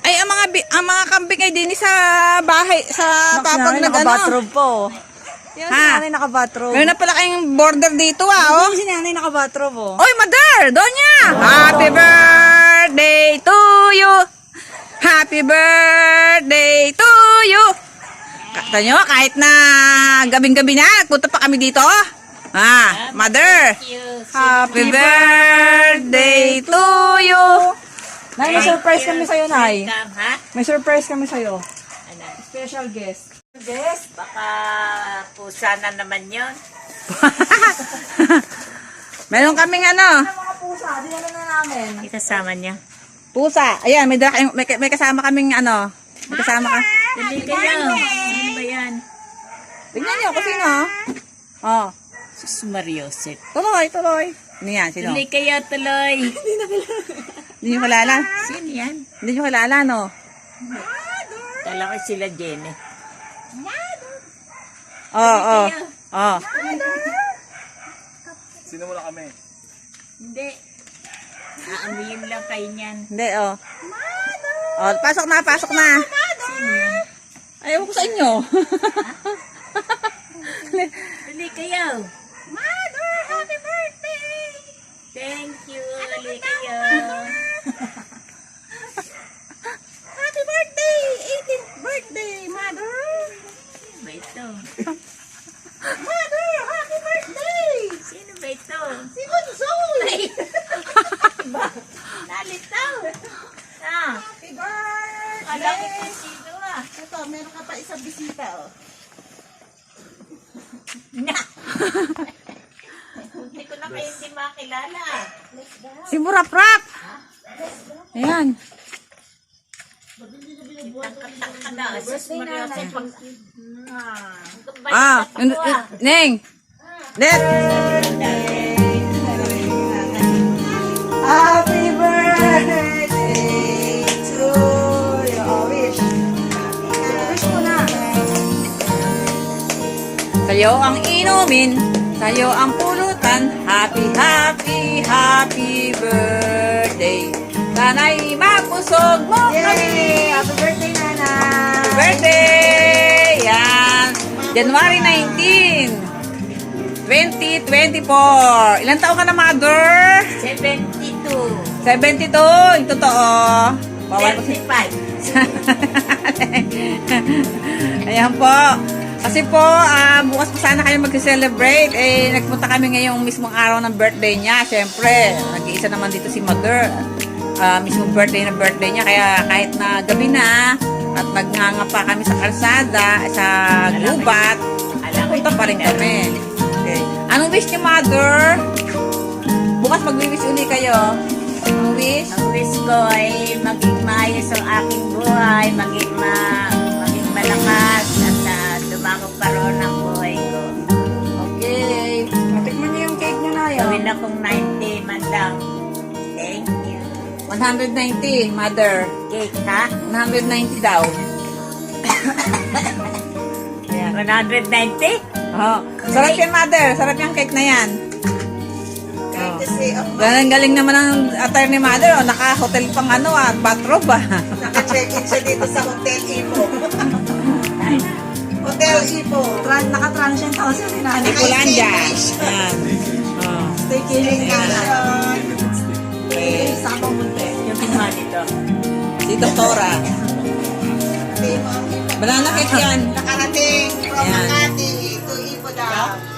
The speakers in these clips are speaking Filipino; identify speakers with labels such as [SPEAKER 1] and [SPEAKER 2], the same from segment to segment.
[SPEAKER 1] Ay, ang mga bi- ang mga kambing ay din sa bahay sa
[SPEAKER 2] Sinanay
[SPEAKER 1] na gano'n.
[SPEAKER 2] naka-bathrobe po. Yan,
[SPEAKER 1] Ha?
[SPEAKER 2] sinanay naka-bathrobe.
[SPEAKER 1] Meron na pala kayong border dito ah, oh.
[SPEAKER 2] Yung sinanay naka-bathrobe oh.
[SPEAKER 1] Oy, mother! Donya! Happy birthday to you! Happy birthday to you! Kata nyo, kahit na gabing-gabi na, nagpunta pa kami dito. Ah, mother! Happy birthday to you!
[SPEAKER 2] Nay, may surprise kami sa'yo, Nay.
[SPEAKER 3] Ha?
[SPEAKER 2] May surprise kami sa'yo.
[SPEAKER 3] Ano?
[SPEAKER 2] Special guest. Guest?
[SPEAKER 3] Baka pusa na naman yun.
[SPEAKER 1] Meron kaming ano,
[SPEAKER 2] Ang mga pusa, dinala na namin.
[SPEAKER 3] Ikasama niya.
[SPEAKER 1] pusa. Ayan, may, may, may kasama kaming ano. May kasama ka.
[SPEAKER 3] Dali kayo. Ano ba yan?
[SPEAKER 1] Tingnan nyo kung sino. Oh,
[SPEAKER 3] Sus Mariosep.
[SPEAKER 1] tuloy, tuloy. Ano yan, sino?
[SPEAKER 3] Dali kayo tuloy.
[SPEAKER 1] Hindi nyo kilala?
[SPEAKER 3] Sino yan?
[SPEAKER 1] Hindi nyo kilala, no?
[SPEAKER 3] Kala ko sila Jenny.
[SPEAKER 1] Oo, oo. Oo.
[SPEAKER 3] Hindi. Aamihin lang kayo niyan.
[SPEAKER 1] Hindi, oh. Oh, pasok na, pasok na.
[SPEAKER 3] Sino yan?
[SPEAKER 1] Ayaw ko sa inyo.
[SPEAKER 3] Dali kayo. Thank you. Dali kayo.
[SPEAKER 1] Happy birthday! 18th birthday, mother!
[SPEAKER 3] Ba ito?
[SPEAKER 1] Mother, happy birthday!
[SPEAKER 3] Sino ba ito?
[SPEAKER 1] Si Bunsoy!
[SPEAKER 3] Nalitaw. Ah,
[SPEAKER 1] Happy birthday!
[SPEAKER 3] alam ko kung sino ah.
[SPEAKER 1] Ito, meron ka pa isang bisita, oh.
[SPEAKER 3] Na. Hindi ko na kayo hindi makilala.
[SPEAKER 1] Si Muraprap! Ayan.
[SPEAKER 3] Tangkat-tangkat na. Sus Mariosep. Ah.
[SPEAKER 1] Ah, Neng! Net!
[SPEAKER 2] Happy birthday to you. Oh, wish. Wish mo na.
[SPEAKER 1] Sa'yo ang inumin, sa'yo ang pulutan. Happy, happy, happy birthday. Sana'y mapusog mo
[SPEAKER 2] Yay!
[SPEAKER 1] kami.
[SPEAKER 2] Happy birthday, Nana.
[SPEAKER 1] Happy birthday! Yan. January 19, 2024. Ilan taon ka na, mother?
[SPEAKER 3] 72.
[SPEAKER 1] 72. Yung totoo. Bawal ko si
[SPEAKER 3] 35.
[SPEAKER 1] Ayan po. Kasi po, ah, bukas pa sana kayo mag-celebrate. Eh, nagpunta kami ngayong mismong araw ng birthday niya. Siyempre, nag-iisa naman dito si Mother. Ah, mismong birthday na birthday niya. Kaya kahit na gabi na, at nagnganga pa kami sa kalsada, sa gubat, punta pa rin kami. Okay. Anong wish niyo, Mother? Bukas mag-wish uli kayo. Anong wish?
[SPEAKER 3] Ang wish ko ay maging maayos ang aking buhay, maging ma maging malakas at uh, dumako pa roon ang buhay ko.
[SPEAKER 1] Okay.
[SPEAKER 2] Tikman niyo yung cake niyo, Naya.
[SPEAKER 3] Gawin akong 90
[SPEAKER 1] 190, Mother.
[SPEAKER 3] Cake, ha?
[SPEAKER 1] 190 daw.
[SPEAKER 3] Yeah. 190?
[SPEAKER 1] Oh, sarap yan, mother. Sarap yung cake na yan.
[SPEAKER 2] Kasi, oh,
[SPEAKER 1] Galing-galing naman ang attire ni mother. Oh. Naka-hotel pang ano ah, bathrobe ah.
[SPEAKER 2] naka-check-in siya dito sa Hotel Ipo. Hotel Ipo. Tran naka-transient house yun, Nana.
[SPEAKER 1] Nicolandia. Yan. Oh.
[SPEAKER 2] Staycation.
[SPEAKER 1] Okay.
[SPEAKER 2] Sama munti.
[SPEAKER 3] Yung pinwa nito.
[SPEAKER 1] Si Doktora. Banana cake yan.
[SPEAKER 2] Nakarating from
[SPEAKER 1] Ayan.
[SPEAKER 2] Makati to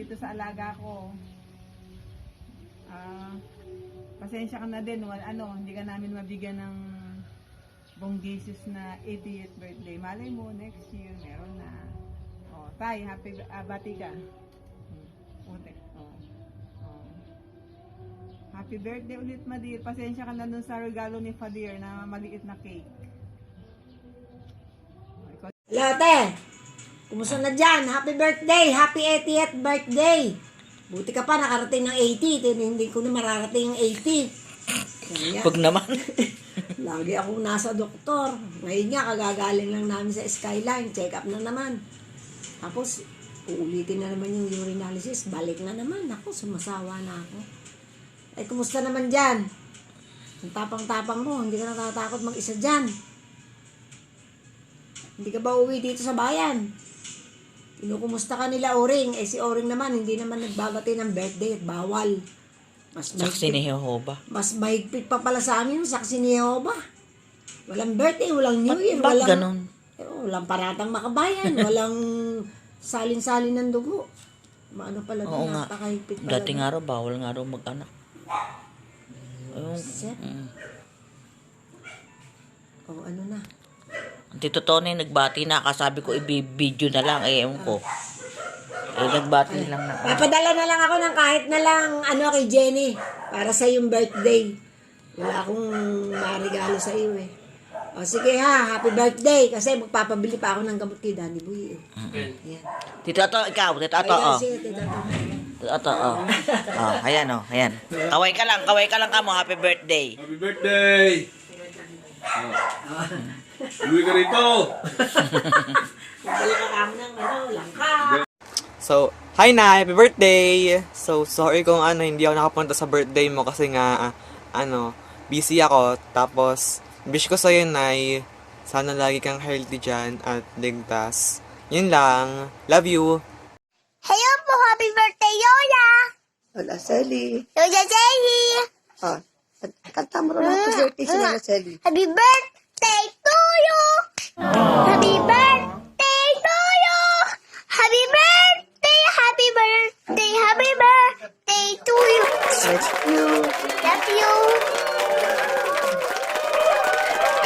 [SPEAKER 2] dito sa alaga ko.
[SPEAKER 4] Ah, uh, pasensya ka na din, wal, ano, hindi ka namin mabigyan ng bonggisis na 80th birthday. Malay mo, next year, meron na. Oh, tay, happy, uh, bati ka. Hmm. Puti. Oh, oh. Happy birthday ulit, Madir. Pasensya ka na dun sa regalo ni Fadir na maliit na cake. Lahat
[SPEAKER 5] eh! Kumusta na dyan? Happy birthday! Happy 80th birthday! Buti ka pa, nakarating ng 80. Tin- Hindi ko na mararating yung 80. Kaya,
[SPEAKER 6] Huwag naman.
[SPEAKER 5] lagi akong nasa doktor. Ngayon nga, kagagaling lang namin sa Skyline. Check up na naman. Tapos, uulitin na naman yung urinalysis. Balik na naman. Ako, sumasawa na ako. Ay, kumusta naman dyan? Ang tapang-tapang mo, hindi ka natatakot mag-isa dyan. Hindi ka ba uwi dito sa bayan? Kinukumusta ka nila, Oring. Eh, si Oring naman, hindi naman nagbabati ng birthday at bawal. Mas
[SPEAKER 6] Saksi ni Jehovah.
[SPEAKER 5] mas mahigpit pa pala sa amin yung saksi ni Jehovah. Walang birthday, walang New Year,
[SPEAKER 6] Ba't
[SPEAKER 5] walang,
[SPEAKER 6] ganun?
[SPEAKER 5] Eh, walang paratang makabayan, walang salin-salin ng dugo. Maano pala
[SPEAKER 6] Oo nga.
[SPEAKER 5] napakahigpit pala.
[SPEAKER 6] Dating araw, bawal nga raw mag-anak. Ayun.
[SPEAKER 5] Sir,
[SPEAKER 6] Mm.
[SPEAKER 5] oh, ano na.
[SPEAKER 6] Tito Tony, nagbati na. Kasabi ko, i-video na lang. Eh, ewan ko. Eh, nagbati lang na.
[SPEAKER 5] Papadala na lang ako ng kahit na lang ano kay Jenny para sa yung birthday. Wala akong marigalo sa iyo eh. O sige ha, happy birthday kasi magpapabili pa ako ng gamot kay Danny Boy eh. Yan.
[SPEAKER 6] Tito Ato, ikaw. Tito Ato,
[SPEAKER 5] Ayan,
[SPEAKER 6] oh.
[SPEAKER 5] sige, tito, tito.
[SPEAKER 6] Tito Ato, oh. Oh, ayan, oh. Ayan. Kaway ka lang. Kaway ka lang ka mo. Happy birthday.
[SPEAKER 7] Happy birthday! Oh. Uwi ka rito!
[SPEAKER 5] Magdala ka kamo ng ano, langka.
[SPEAKER 8] So, hi na, happy birthday! So, sorry kung ano, hindi ako nakapunta sa birthday mo kasi nga, ah, ano, busy ako. Tapos, wish ko sa'yo, Nay, sana lagi kang healthy dyan at ligtas. Yun lang. Love you!
[SPEAKER 9] Hello po, happy birthday, Yola!
[SPEAKER 10] Wala, Sally.
[SPEAKER 9] Yola Jelly!
[SPEAKER 10] Ah, kanta mo rin happy birthday si Lola Sally.
[SPEAKER 9] Happy birthday to you! Happy birthday to you! Happy birthday, happy birthday, happy birthday to you!
[SPEAKER 10] Love you.
[SPEAKER 9] Love you!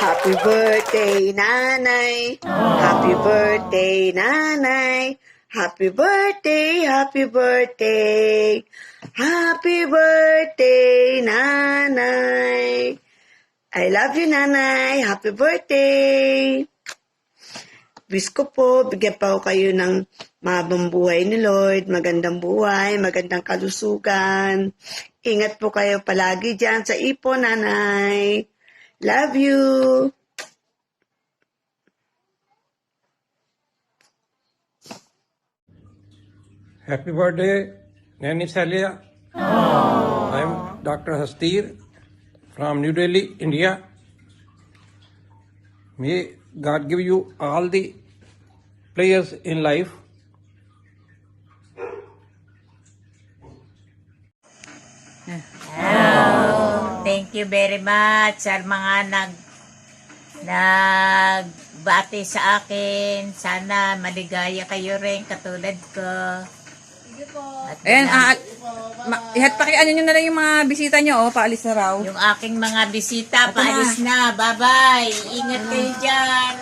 [SPEAKER 10] Happy birthday, nanay. Happy birthday, nanay. Happy birthday, happy birthday. Happy birthday, nanay. I love you, nanay. Happy birthday. Wish ko po, bigyan pa ko kayo ng mabang buhay ni Lord, magandang buhay, magandang kalusugan. Ingat po kayo palagi dyan sa ipo, nanay. Love you.
[SPEAKER 11] Happy birthday, Nanny Salia. I'm Dr. Hastir from New Delhi, India. May God give you all the players in life.
[SPEAKER 3] Thank you very much sa mga nag nagbati sa akin. Sana maligaya kayo rin katulad ko. At
[SPEAKER 6] Ayan,
[SPEAKER 3] yun
[SPEAKER 6] ah,
[SPEAKER 3] ang-
[SPEAKER 6] ma- ihat pakiano nyo na lang yung mga bisita nyo, oh. Paalis na raw.
[SPEAKER 3] yung aking mga bisita, paalis na. Bye-bye. Ingat kayo dyan.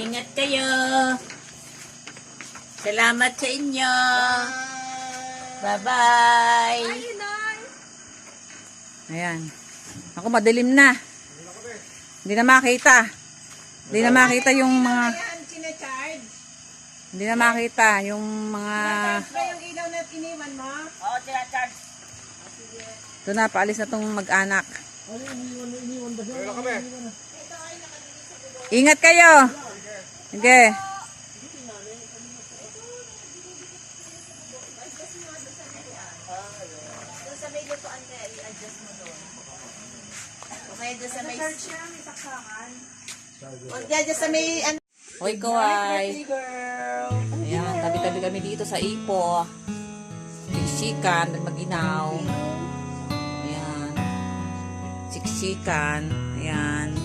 [SPEAKER 3] Ingat kayo. Salamat sa inyo. Bye-bye.
[SPEAKER 6] Ayan. Ako, madilim na. Hindi na makita. Hindi na makita yung mga... Hindi na makita yung mga...
[SPEAKER 10] yung ilaw na iniwan mo?
[SPEAKER 3] Oo, tinacharge.
[SPEAKER 6] Ito na, paalis na tong mag-anak. Ingat kayo! Sige.
[SPEAKER 10] Huwag dyan dyan sa may, ano,
[SPEAKER 6] Hoy, kaway. Ayan, tabi-tabi kami dito sa Ipo. Siksikan, mag-inaw. Ayan. Siksikan. Ayan.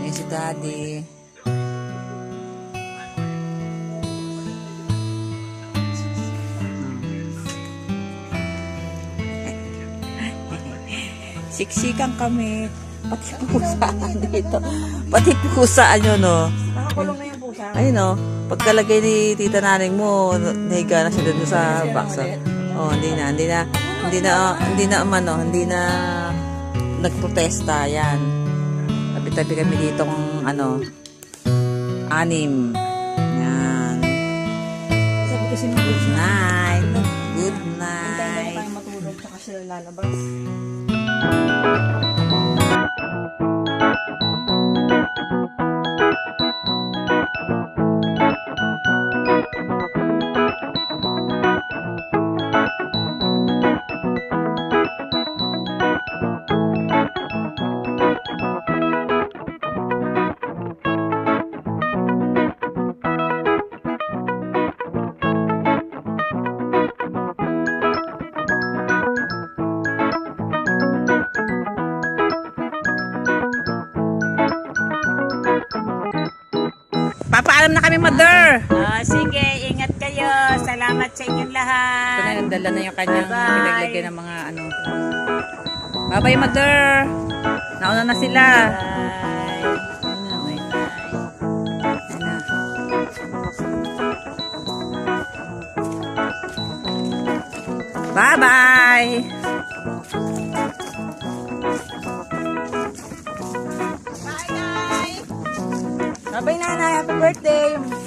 [SPEAKER 6] Ayan si Daddy. Siksikan kami. Pati pusa dito. Pati pusa, ano, no?
[SPEAKER 10] Nakakulong na yung pusa.
[SPEAKER 6] Ayun, no? Pagkalagay ni tita naning mo, nahiga na siya doon sa box. Oh, hindi na, hindi na, hindi na, hindi na, umano, hindi na nagprotesta, yan. Tabi-tabi kami dito kung, ano, anim. Yan.
[SPEAKER 10] Sabi kasi mo,
[SPEAKER 6] Good night. Good night.
[SPEAKER 10] tayo matulog, tsaka sila lalabas.
[SPEAKER 6] Papaalam na kami, mother.
[SPEAKER 3] Oh, sige, ingat kayo. Salamat sa inyong
[SPEAKER 6] Ito
[SPEAKER 3] lahat.
[SPEAKER 6] na, nagdala na yung kanyang pinaglagay ng mga ano. Bye-bye, mother. Nauna na sila.
[SPEAKER 3] Bye.
[SPEAKER 6] Bye-bye.
[SPEAKER 10] Bye, nanay. Happy birthday.